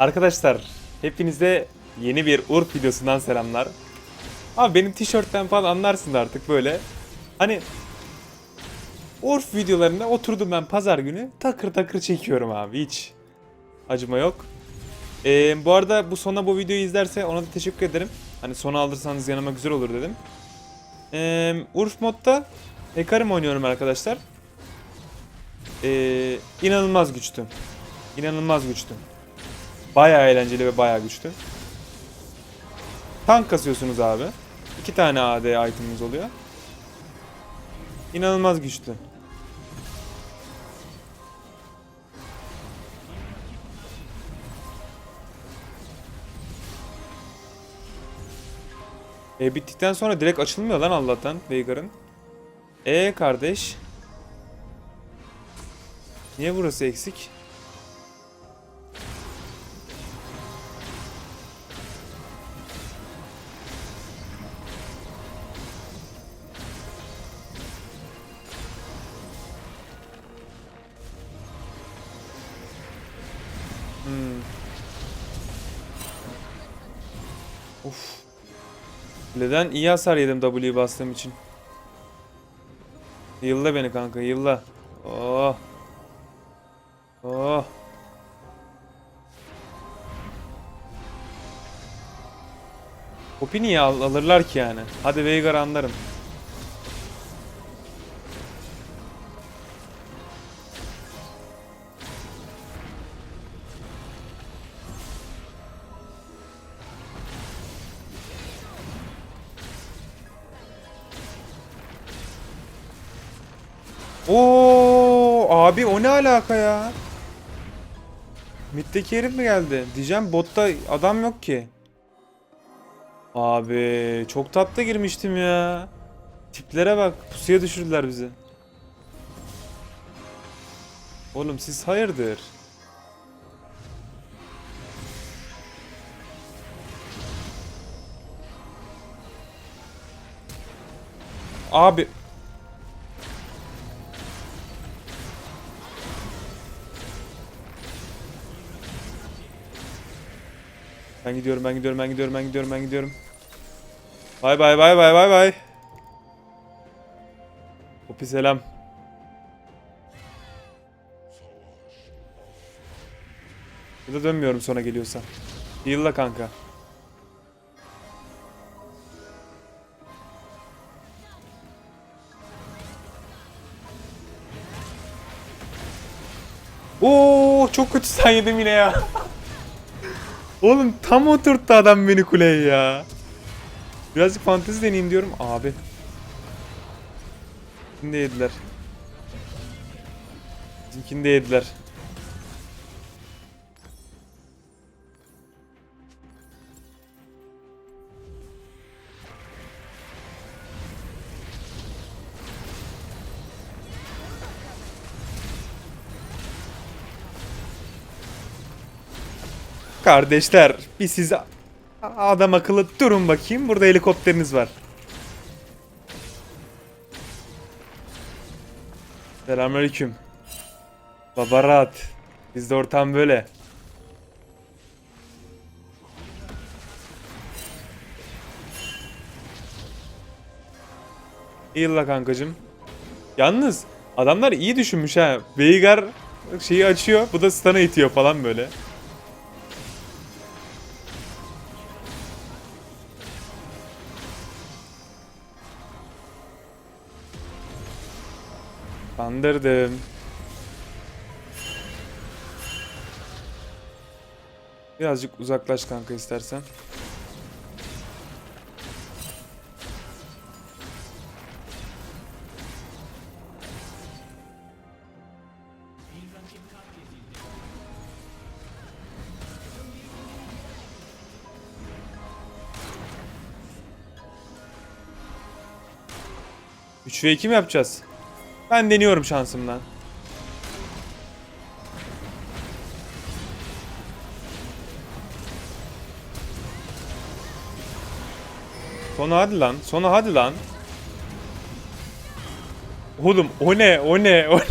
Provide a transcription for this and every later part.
Arkadaşlar hepinize yeni bir Urf videosundan selamlar. Abi benim tişörtten falan anlarsın artık böyle. Hani Urf videolarında oturdum ben pazar günü takır takır çekiyorum abi hiç acıma yok. Ee, bu arada bu sona bu videoyu izlerse ona da teşekkür ederim. Hani sona alırsanız yanıma güzel olur dedim. Ee, Urf modda Hekarim oynuyorum arkadaşlar. Ee, inanılmaz güçlü. İnanılmaz güçlü. Bayağı eğlenceli ve bayağı güçlü. Tank kasıyorsunuz abi. İki tane AD itemimiz oluyor. İnanılmaz güçlü. E, bittikten sonra direkt açılmıyor lan Allah'tan Veigar'ın. E kardeş. Niye burası eksik? Neden iyi hasar yedim W bastığım için. Yılla beni kanka yılla. Oh. Oh. Hopi niye al- alırlar ki yani? Hadi Veigar anlarım. Ne alaka ya? Mid'deki herif mi geldi? Diyeceğim botta adam yok ki. Abi çok tatlı girmiştim ya. Tiplere bak pusuya düşürdüler bizi. Oğlum siz hayırdır? Abi Ben gidiyorum, ben gidiyorum, ben gidiyorum, ben gidiyorum, ben gidiyorum. Bay bay bay bay bay bay. Hopi selam. Ya da dönmüyorum sonra geliyorsa. Heal'la kanka. Oo çok kötü sen yedim yine ya. Oğlum tam oturttu adam beni kuleye ya. Birazcık fantezi deneyeyim diyorum. Abi. De yediler. Bizimkini de yediler. Kardeşler bir siz adam akıllı durun bakayım. Burada helikopteriniz var. Selamünaleyküm. Baba rahat. Bizde ortam böyle. İyi la kankacım. Yalnız adamlar iyi düşünmüş ha. Veigar şeyi açıyor. Bu da stun'a itiyor falan böyle. Kandırdım. Birazcık uzaklaş kanka istersen. Üç ve iki mi yapacağız? Ben deniyorum şansımdan. Sona hadi lan. Sona hadi lan. Oğlum o ne? O ne? O ne?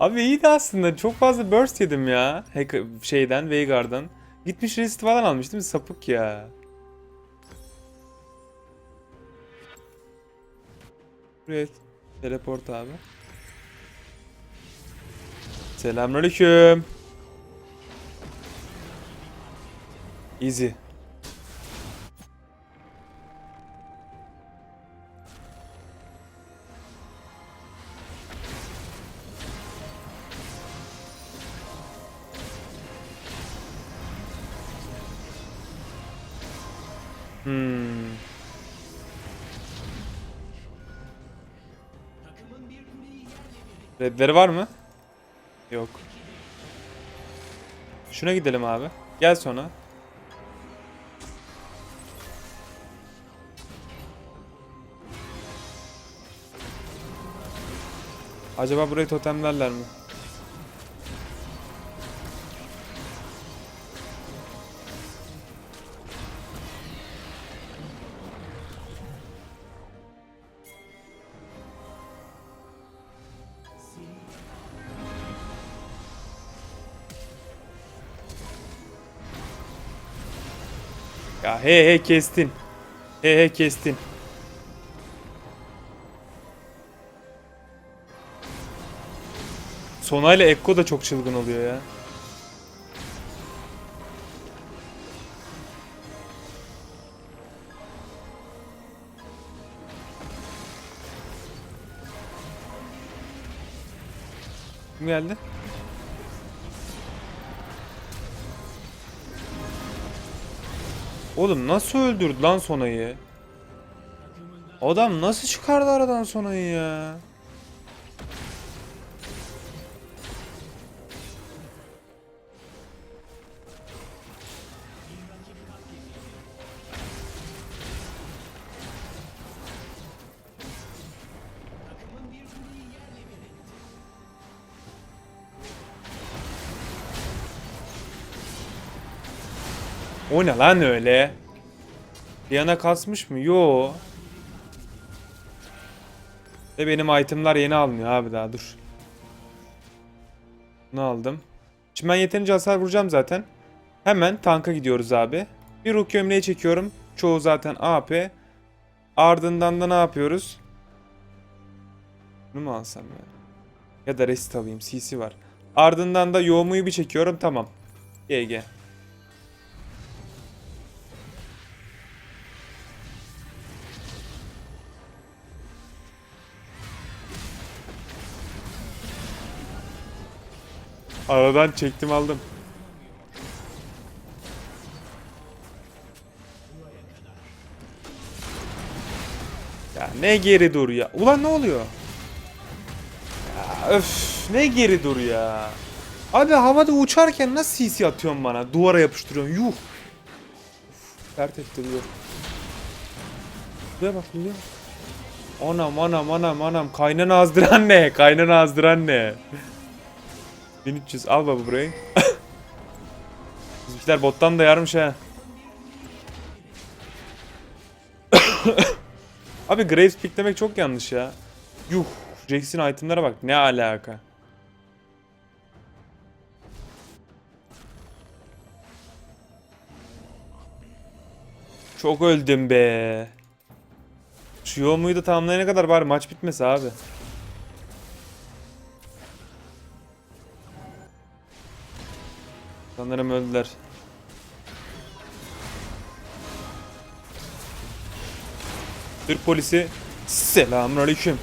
Abi iyiydi aslında. Çok fazla burst yedim ya. Hack şeyden, Veigar'dan. Gitmiş resist falan almış değil mi? Sapık ya. Buraya teleport abi. Selamünaleyküm. Easy. Hmm. Redleri var mı? Yok. Şuna gidelim abi. Gel sonra. Acaba burayı totemlerler mi? Ya he he kestin. He he kestin. Sonayla Ekko da çok çılgın oluyor ya. Kim geldi? Oğlum nasıl öldürdü lan Sonay'ı? Adam nasıl çıkardı aradan Sonay'ı ya? O ne lan öyle? Yana kasmış mı? Yo. Ve benim itemlar yeni almıyor abi daha dur. Bunu aldım. Şimdi ben yeterince hasar vuracağım zaten. Hemen tanka gidiyoruz abi. Bir ruh gömleği çekiyorum. Çoğu zaten AP. Ardından da ne yapıyoruz? Bunu mu alsam ya? Ya da rest alayım. CC var. Ardından da yoğumuyu bir çekiyorum. Tamam. GG. Aradan çektim aldım. Ya ne geri dur ya. Ulan ne oluyor? Ya öf ne geri dur ya. Abi havada uçarken nasıl CC atıyorsun bana? Duvara yapıştırıyorsun. Yuh. Dert ettiriyor. Buraya bak buraya bak. Anam anam anam anam. Kaynana azdıran ne? Kaynana azdıran ne? 1300 al baba burayı. Bizimkiler bottan da yarmış ha. Abi Graves picklemek çok yanlış ya. Yuh. Jax'in itemlara bak. Ne alaka. Çok öldüm be. Şu yoğunluğu da tamamlayana kadar bari maç bitmesi abi. Sanırım öldüler. Türk polisi selamünaleyküm.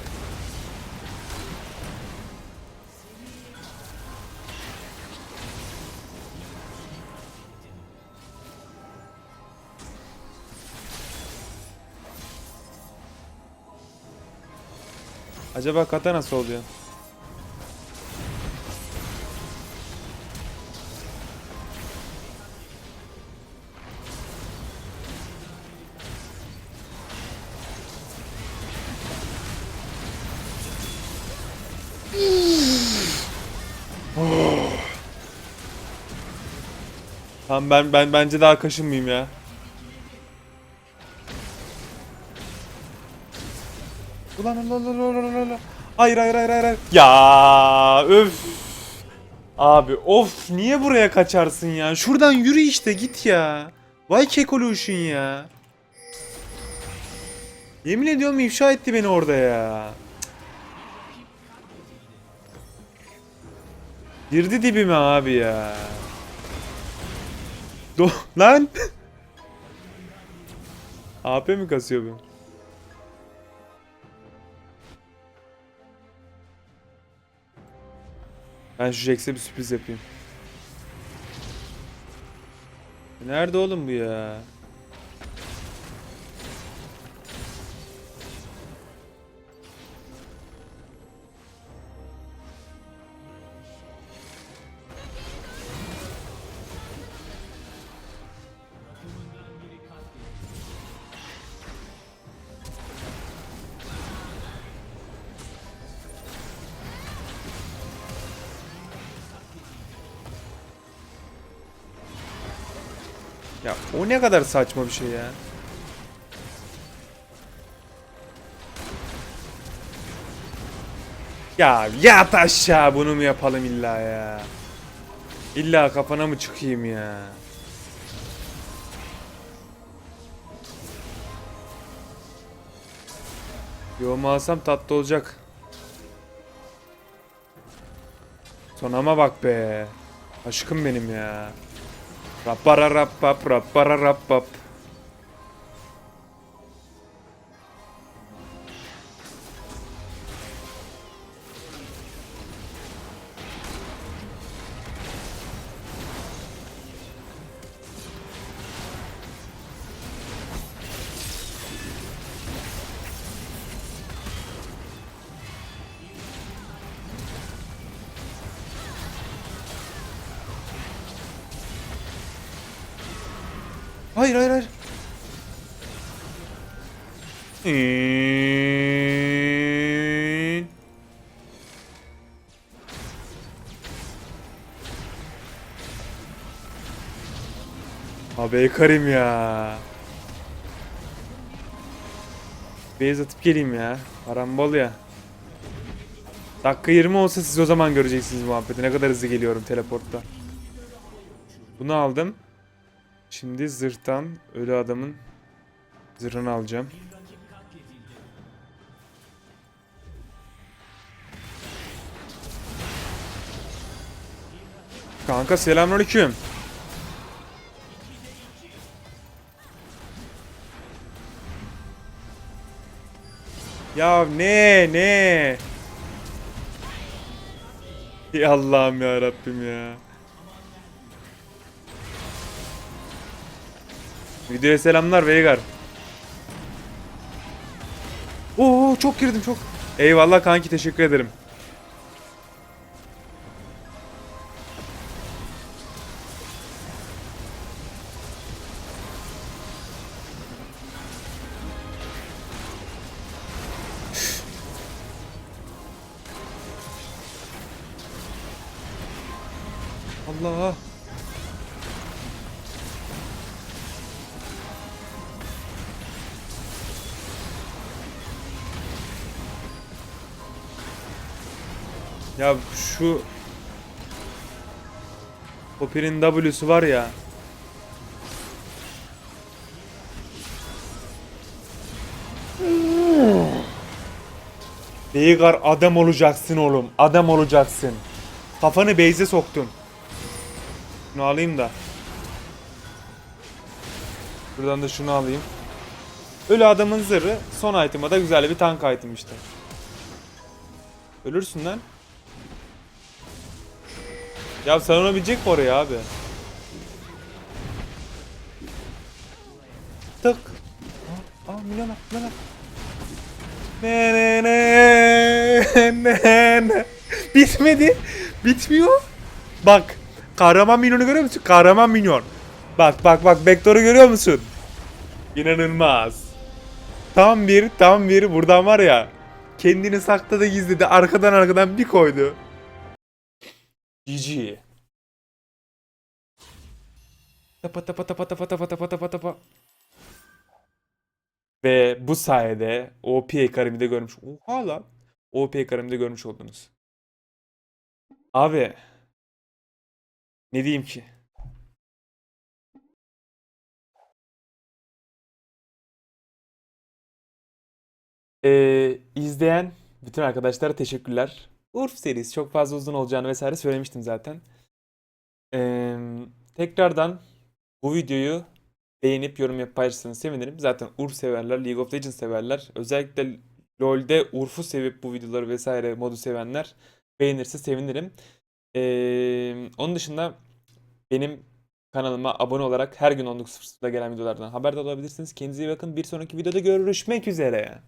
Acaba kata nasıl oluyor? Tamam ben ben bence daha kaşınmayayım ya. Ulan ulan ulan ulan ulan ulan. Hayır hayır hayır hayır. Ya öf. Abi of niye buraya kaçarsın ya? Şuradan yürü işte git ya. Vay Kekolution ya. Yemin ediyorum ifşa etti beni orada ya. Girdi dibime abi ya. Do lan. AP mi kasıyor bu? Ben şu Jax'e bir sürpriz yapayım. Nerede oğlum bu ya? Ya o ne kadar saçma bir şey ya. Ya yat aşağı bunu mu yapalım illa ya. İlla kafana mı çıkayım ya. Yoğumu alsam tatlı olacak. Sonama bak be. Aşkım benim ya. Rappara rappap Hayır hayır hayır. İn. Abi Karim ya. Beyaz atıp geleyim ya. Arambol ya. Dakika 20 olsa siz o zaman göreceksiniz muhabbeti. Ne kadar hızlı geliyorum teleportta. Bunu aldım. Şimdi zırhtan ölü adamın zırhını alacağım. Kanka selamünaleyküm. Ya ne ne? Allah'ım ya Rabbim ya. Videoya selamlar Veigar. Oo çok girdim çok. Eyvallah kanki teşekkür ederim. Ya şu Popper'in W'su var ya. Veigar adam olacaksın oğlum. Adam olacaksın. Kafanı beyze soktun. Şunu alayım da. Buradan da şunu alayım. Ölü adamın zırhı son item'a da güzel bir tank item işte. Ölürsün lan. Ya savunabilecek mi oraya abi? Tık. Aa, aa milyona, milyona. Ne ne ne ne ne. Bitmedi. Bitmiyor. Bak. Kahraman minyonu görüyor musun? Kahraman minyon. Bak bak bak Vektor'u görüyor musun? İnanılmaz. Tam bir tam bir buradan var ya. Kendini sakladı gizledi. Arkadan arkadan bir koydu. GG. Tapa tapa tapa tapa tapa tapa tapa tapa. Ve bu sayede OP Karim'i de görmüş. Oha lan. OP Karim'i de görmüş oldunuz. Abi Ne diyeyim ki? Ee, izleyen bütün arkadaşlara teşekkürler. Urf serisi çok fazla uzun olacağını vesaire söylemiştim zaten. Ee, tekrardan bu videoyu beğenip yorum yapıp paylaşırsanız sevinirim. Zaten Urf severler, League of Legends severler. Özellikle LoL'de Urf'u sevip bu videoları vesaire modu sevenler beğenirse sevinirim. Ee, onun dışında benim kanalıma abone olarak her gün 19.00'da gelen videolardan haberdar olabilirsiniz. Kendinize iyi bakın. Bir sonraki videoda görüşmek üzere.